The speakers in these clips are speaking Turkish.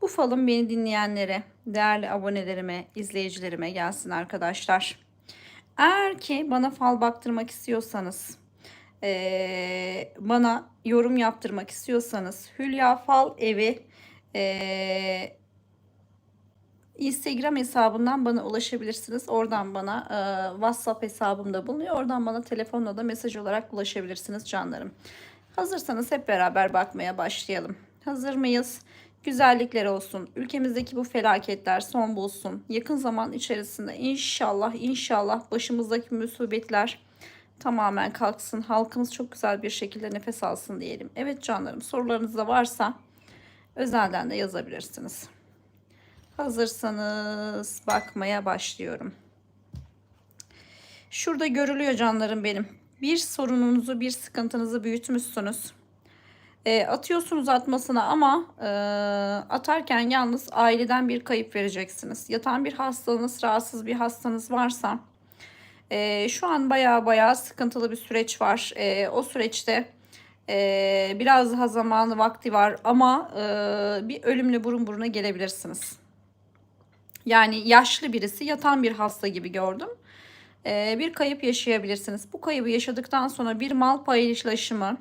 Bu falım beni dinleyenlere, değerli abonelerime, izleyicilerime gelsin arkadaşlar. Eğer ki bana fal baktırmak istiyorsanız, eee, bana yorum yaptırmak istiyorsanız Hülya Fal Evi eee, Instagram hesabından bana ulaşabilirsiniz. Oradan bana eee, WhatsApp hesabımda bulunuyor. Oradan bana telefonla da mesaj olarak ulaşabilirsiniz canlarım. Hazırsanız hep beraber bakmaya başlayalım. Hazır mıyız? Güzellikler olsun. Ülkemizdeki bu felaketler son bulsun. Yakın zaman içerisinde inşallah inşallah başımızdaki musibetler tamamen kalksın. Halkımız çok güzel bir şekilde nefes alsın diyelim. Evet canlarım sorularınız da varsa özelden de yazabilirsiniz. Hazırsanız bakmaya başlıyorum. Şurada görülüyor canlarım benim. Bir sorununuzu, bir sıkıntınızı büyütmüşsünüz. E, atıyorsunuz atmasına ama e, atarken yalnız aileden bir kayıp vereceksiniz. Yatan bir hastalığınız, rahatsız bir hastanız varsa e, şu an baya baya sıkıntılı bir süreç var. E, o süreçte e, biraz daha zamanı vakti var ama e, bir ölümle burun buruna gelebilirsiniz. Yani yaşlı birisi yatan bir hasta gibi gördüm. E, bir kayıp yaşayabilirsiniz. Bu kaybı yaşadıktan sonra bir mal paylaşımı,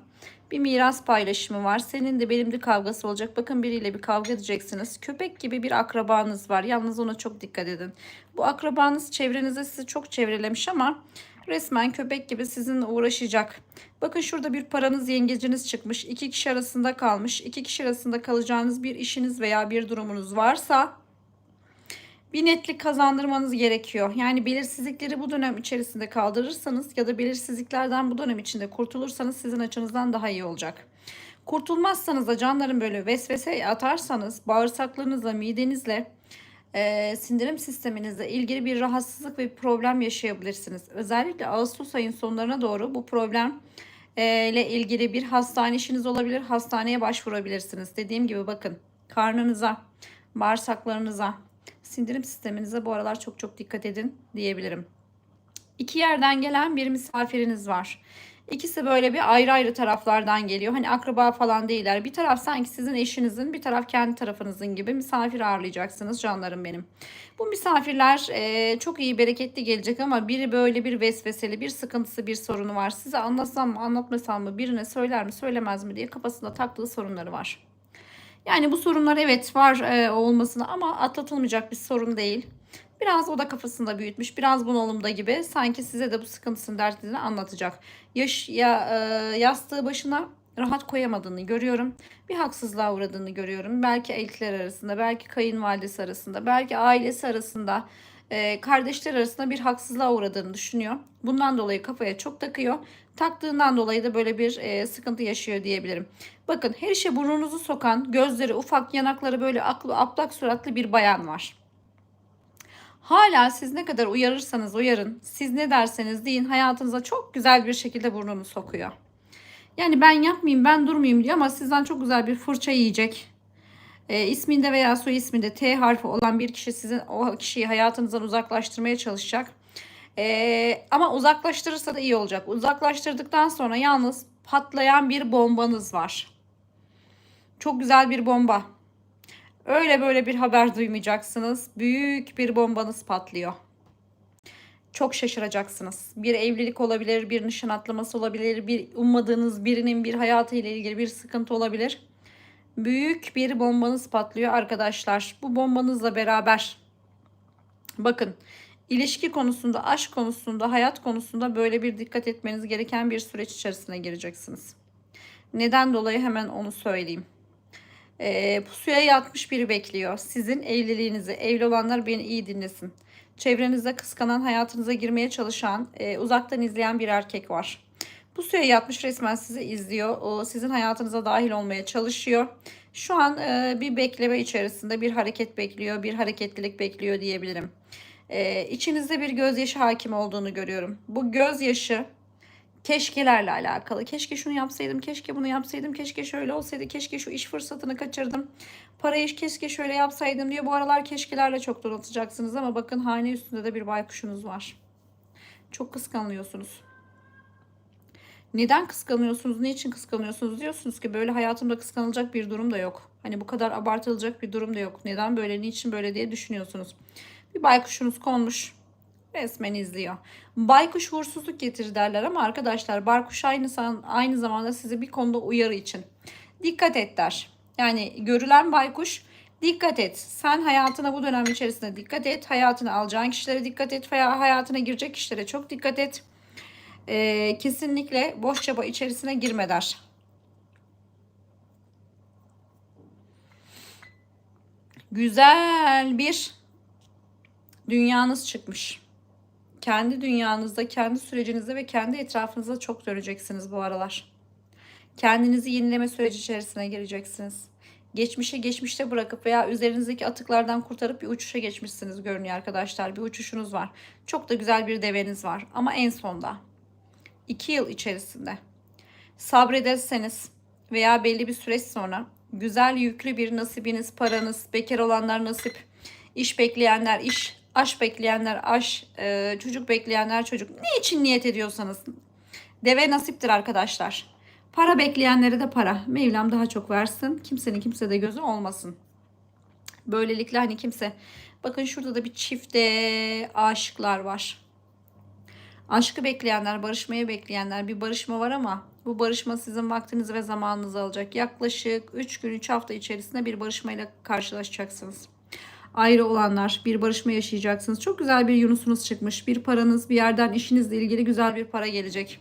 bir miras paylaşımı var. Senin de benim de kavgası olacak. Bakın biriyle bir kavga edeceksiniz. Köpek gibi bir akrabanız var. Yalnız ona çok dikkat edin. Bu akrabanız çevrenize sizi çok çevrelemiş ama resmen köpek gibi sizinle uğraşacak. Bakın şurada bir paranız yengeciniz çıkmış. İki kişi arasında kalmış. İki kişi arasında kalacağınız bir işiniz veya bir durumunuz varsa bir netlik kazandırmanız gerekiyor. Yani belirsizlikleri bu dönem içerisinde kaldırırsanız ya da belirsizliklerden bu dönem içinde kurtulursanız sizin açınızdan daha iyi olacak. Kurtulmazsanız da canların böyle vesvese atarsanız bağırsaklarınızla, midenizle, e, sindirim sisteminizle ilgili bir rahatsızlık ve bir problem yaşayabilirsiniz. Özellikle Ağustos ayın sonlarına doğru bu problem e, ile ilgili bir hastane işiniz olabilir. Hastaneye başvurabilirsiniz. Dediğim gibi bakın karnınıza, bağırsaklarınıza, sindirim sisteminize bu aralar çok çok dikkat edin diyebilirim. İki yerden gelen bir misafiriniz var. İkisi böyle bir ayrı ayrı taraflardan geliyor. Hani akraba falan değiller. Bir taraf sanki sizin eşinizin, bir taraf kendi tarafınızın gibi misafir ağırlayacaksınız canlarım benim. Bu misafirler e, çok iyi bereketli gelecek ama biri böyle bir vesveseli, bir sıkıntısı, bir sorunu var. Size anlatsam mı, anlatmasam mı, birine söyler mi, söylemez mi diye kafasında taktığı sorunları var. Yani bu sorunlar evet var e, olmasına ama atlatılmayacak bir sorun değil. Biraz o da kafasında büyütmüş. Biraz bunalımda gibi. Sanki size de bu sıkıntısını dertini anlatacak. Yaş, ya, e, yastığı başına rahat koyamadığını görüyorum. Bir haksızlığa uğradığını görüyorum. Belki eltiler arasında, belki kayınvalidesi arasında, belki ailesi arasında, e, kardeşler arasında bir haksızlığa uğradığını düşünüyor. Bundan dolayı kafaya çok takıyor. Taktığından dolayı da böyle bir e, sıkıntı yaşıyor diyebilirim. Bakın her işe burnunuzu sokan, gözleri ufak, yanakları böyle aklı, aplak suratlı bir bayan var. Hala siz ne kadar uyarırsanız uyarın, siz ne derseniz deyin hayatınıza çok güzel bir şekilde burnunu sokuyor. Yani ben yapmayayım, ben durmayayım diyor ama sizden çok güzel bir fırça yiyecek. E, isminde veya soy isminde T harfi olan bir kişi sizin o kişiyi hayatınızdan uzaklaştırmaya çalışacak. E, ama uzaklaştırırsa da iyi olacak. Uzaklaştırdıktan sonra yalnız patlayan bir bombanız var. Çok güzel bir bomba. Öyle böyle bir haber duymayacaksınız. Büyük bir bombanız patlıyor. Çok şaşıracaksınız. Bir evlilik olabilir, bir nişan atlaması olabilir, bir ummadığınız birinin bir hayatıyla ilgili bir sıkıntı olabilir. Büyük bir bombanız patlıyor arkadaşlar. Bu bombanızla beraber bakın ilişki konusunda, aşk konusunda, hayat konusunda böyle bir dikkat etmeniz gereken bir süreç içerisine gireceksiniz. Neden dolayı hemen onu söyleyeyim. E, pusuya yatmış biri bekliyor. Sizin evliliğinizi, evli olanlar beni iyi dinlesin. Çevrenizde kıskanan, hayatınıza girmeye çalışan, e, uzaktan izleyen bir erkek var. Pusuya yatmış resmen sizi izliyor. O sizin hayatınıza dahil olmaya çalışıyor. Şu an e, bir bekleme içerisinde bir hareket bekliyor, bir hareketlilik bekliyor diyebilirim. E, içinizde bir gözyaşı hakim olduğunu görüyorum. Bu gözyaşı keşkelerle alakalı. Keşke şunu yapsaydım, keşke bunu yapsaydım, keşke şöyle olsaydı, keşke şu iş fırsatını kaçırdım. Parayı keşke şöyle yapsaydım diye bu aralar keşkelerle çok donatacaksınız ama bakın hane üstünde de bir baykuşunuz var. Çok kıskanıyorsunuz. Neden kıskanıyorsunuz? Niçin kıskanıyorsunuz? Diyorsunuz ki böyle hayatımda kıskanılacak bir durum da yok. Hani bu kadar abartılacak bir durum da yok. Neden böyle, niçin böyle diye düşünüyorsunuz. Bir baykuşunuz konmuş. Resmen izliyor. Baykuş uğursuzluk getirir derler ama arkadaşlar baykuş aynı, aynı zamanda size bir konuda uyarı için. Dikkat et der. Yani görülen baykuş dikkat et. Sen hayatına bu dönem içerisinde dikkat et. Hayatına alacağın kişilere dikkat et. Veya hayatına girecek kişilere çok dikkat et. Ee, kesinlikle boş çaba içerisine girme der. Güzel bir dünyanız çıkmış. Kendi dünyanızda, kendi sürecinizde ve kendi etrafınızda çok göreceksiniz bu aralar. Kendinizi yenileme süreci içerisine gireceksiniz. Geçmişe geçmişte bırakıp veya üzerinizdeki atıklardan kurtarıp bir uçuşa geçmişsiniz görünüyor arkadaşlar. Bir uçuşunuz var. Çok da güzel bir deveniz var. Ama en sonda 2 yıl içerisinde sabrederseniz veya belli bir süreç sonra güzel yüklü bir nasibiniz, paranız, bekar olanlar nasip, iş bekleyenler iş, aş bekleyenler aş, e, çocuk bekleyenler çocuk. Ne için niyet ediyorsanız deve nasiptir arkadaşlar. Para bekleyenlere de para. Mevlam daha çok versin. Kimsenin kimsede gözü olmasın. Böylelikle hani kimse bakın şurada da bir çifte aşıklar var. Aşkı bekleyenler, barışmayı bekleyenler bir barışma var ama bu barışma sizin vaktinizi ve zamanınızı alacak. Yaklaşık 3 gün 3 hafta içerisinde bir barışmayla karşılaşacaksınız. Ayrı olanlar bir barışma yaşayacaksınız. Çok güzel bir yunusunuz çıkmış. Bir paranız bir yerden işinizle ilgili güzel bir para gelecek.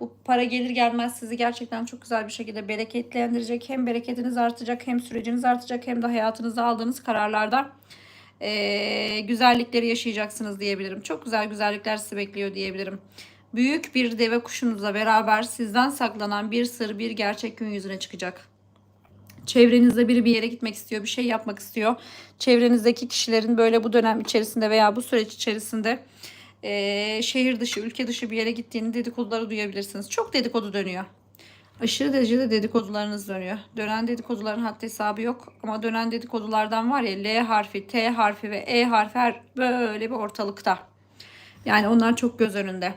Bu para gelir gelmez sizi gerçekten çok güzel bir şekilde bereketlendirecek. Hem bereketiniz artacak hem süreciniz artacak hem de hayatınızda aldığınız kararlarda e, güzellikleri yaşayacaksınız diyebilirim. Çok güzel güzellikler sizi bekliyor diyebilirim. Büyük bir deve kuşunuzla beraber sizden saklanan bir sır, bir gerçek gün yüzüne çıkacak. Çevrenizde biri bir yere gitmek istiyor, bir şey yapmak istiyor. Çevrenizdeki kişilerin böyle bu dönem içerisinde veya bu süreç içerisinde e, şehir dışı, ülke dışı bir yere gittiğini dedikoduları duyabilirsiniz. Çok dedikodu dönüyor. Aşırı derecede dedikodularınız dönüyor. Dönen dedikoduların haddi hesabı yok. Ama dönen dedikodulardan var ya L harfi, T harfi ve E harfi her böyle bir ortalıkta. Yani onlar çok göz önünde.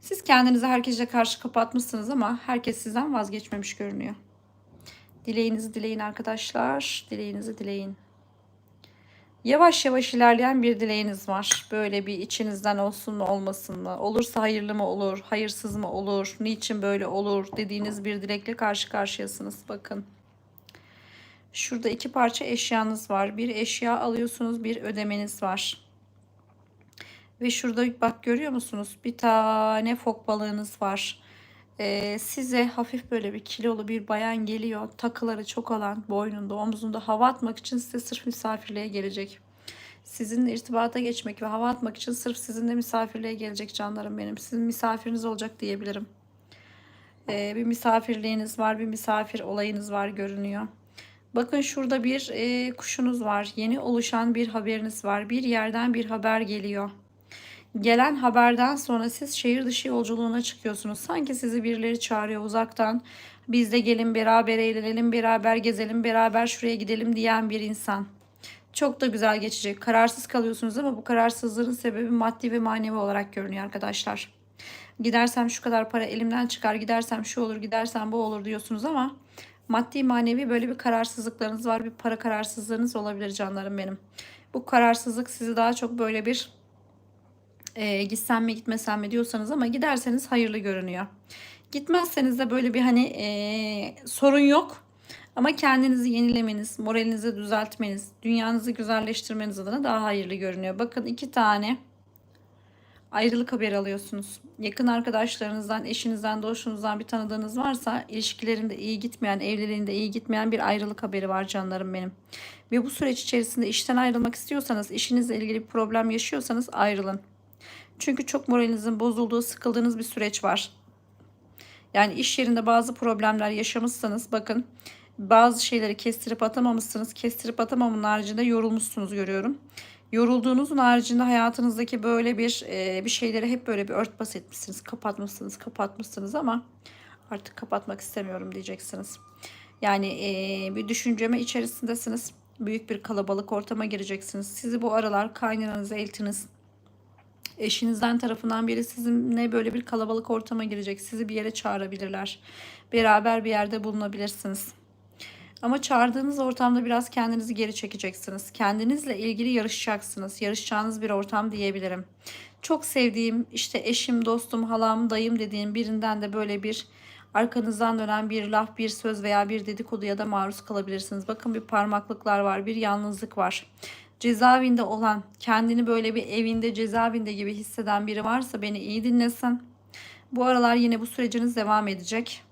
Siz kendinizi herkese karşı kapatmışsınız ama herkes sizden vazgeçmemiş görünüyor. Dileğinizi dileyin arkadaşlar. Dileğinizi dileyin. Yavaş yavaş ilerleyen bir dileğiniz var. Böyle bir içinizden olsun mu olmasın mı? Olursa hayırlı mı olur? Hayırsız mı olur? Niçin böyle olur? Dediğiniz bir dilekle karşı karşıyasınız. Bakın. Şurada iki parça eşyanız var. Bir eşya alıyorsunuz, bir ödemeniz var. Ve şurada bak görüyor musunuz? Bir tane fok balığınız var. Ee, size hafif böyle bir kilolu bir bayan geliyor. Takıları çok olan boynunda omzunda hava atmak için size sırf misafirliğe gelecek. Sizinle irtibata geçmek ve hava atmak için sırf sizinle misafirliğe gelecek canlarım benim. Sizin misafiriniz olacak diyebilirim. Ee, bir misafirliğiniz var, bir misafir olayınız var görünüyor. Bakın şurada bir e, kuşunuz var. Yeni oluşan bir haberiniz var. Bir yerden bir haber geliyor. Gelen haberden sonra siz şehir dışı yolculuğuna çıkıyorsunuz. Sanki sizi birileri çağırıyor uzaktan. Biz de gelin beraber eğlenelim, beraber gezelim, beraber şuraya gidelim diyen bir insan. Çok da güzel geçecek. Kararsız kalıyorsunuz ama bu kararsızlığın sebebi maddi ve manevi olarak görünüyor arkadaşlar. Gidersem şu kadar para elimden çıkar, gidersem şu olur, gidersem bu olur diyorsunuz ama maddi manevi böyle bir kararsızlıklarınız var. Bir para kararsızlığınız olabilir canlarım benim. Bu kararsızlık sizi daha çok böyle bir e, gitsem mi gitmesem mi diyorsanız ama giderseniz hayırlı görünüyor. Gitmezseniz de böyle bir hani e, sorun yok. Ama kendinizi yenilemeniz, moralinizi düzeltmeniz, dünyanızı güzelleştirmeniz adına daha hayırlı görünüyor. Bakın iki tane ayrılık haberi alıyorsunuz. Yakın arkadaşlarınızdan, eşinizden, dostunuzdan bir tanıdığınız varsa ilişkilerinde iyi gitmeyen, evliliğinde iyi gitmeyen bir ayrılık haberi var canlarım benim. Ve bu süreç içerisinde işten ayrılmak istiyorsanız, işinizle ilgili bir problem yaşıyorsanız ayrılın. Çünkü çok moralinizin bozulduğu, sıkıldığınız bir süreç var. Yani iş yerinde bazı problemler yaşamışsanız bakın bazı şeyleri kestirip atamamışsınız. Kestirip atamamın haricinde yorulmuşsunuz görüyorum. Yorulduğunuzun haricinde hayatınızdaki böyle bir e, bir şeyleri hep böyle bir örtbas etmişsiniz. Kapatmışsınız, kapatmışsınız ama artık kapatmak istemiyorum diyeceksiniz. Yani e, bir düşünceme içerisindesiniz. Büyük bir kalabalık ortama gireceksiniz. Sizi bu aralar kaynananız, eltiniz, Eşinizden tarafından biri sizinle böyle bir kalabalık ortama girecek. Sizi bir yere çağırabilirler. Beraber bir yerde bulunabilirsiniz. Ama çağırdığınız ortamda biraz kendinizi geri çekeceksiniz. Kendinizle ilgili yarışacaksınız. Yarışacağınız bir ortam diyebilirim. Çok sevdiğim işte eşim, dostum, halam, dayım dediğim birinden de böyle bir arkanızdan dönen bir laf, bir söz veya bir dedikoduya da maruz kalabilirsiniz. Bakın bir parmaklıklar var, bir yalnızlık var. Cezaevinde olan, kendini böyle bir evinde cezaevinde gibi hisseden biri varsa beni iyi dinlesin. Bu aralar yine bu süreciniz devam edecek.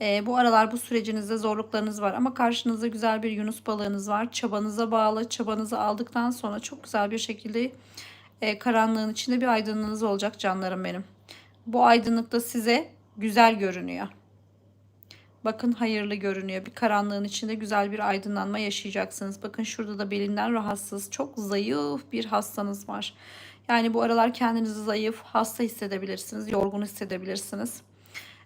Ee, bu aralar bu sürecinizde zorluklarınız var ama karşınızda güzel bir Yunus balığınız var. Çabanıza bağlı, çabanızı aldıktan sonra çok güzel bir şekilde e, karanlığın içinde bir aydınlığınız olacak canlarım benim. Bu aydınlık da size güzel görünüyor. Bakın hayırlı görünüyor. Bir karanlığın içinde güzel bir aydınlanma yaşayacaksınız. Bakın şurada da belinden rahatsız, çok zayıf bir hastanız var. Yani bu aralar kendinizi zayıf, hasta hissedebilirsiniz, yorgun hissedebilirsiniz.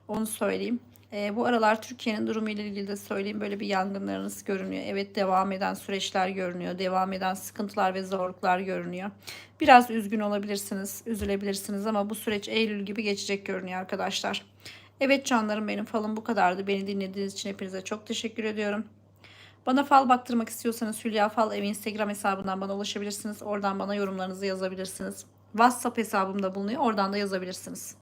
Onu söyleyeyim. Ee, bu aralar Türkiye'nin durumu ile ilgili de söyleyeyim böyle bir yangınlarınız görünüyor. Evet devam eden süreçler görünüyor. Devam eden sıkıntılar ve zorluklar görünüyor. Biraz üzgün olabilirsiniz, üzülebilirsiniz ama bu süreç Eylül gibi geçecek görünüyor arkadaşlar. Evet canlarım benim falım bu kadardı. Beni dinlediğiniz için hepinize çok teşekkür ediyorum. Bana fal baktırmak istiyorsanız Hülya Fal evi Instagram hesabından bana ulaşabilirsiniz. Oradan bana yorumlarınızı yazabilirsiniz. WhatsApp hesabımda bulunuyor. Oradan da yazabilirsiniz.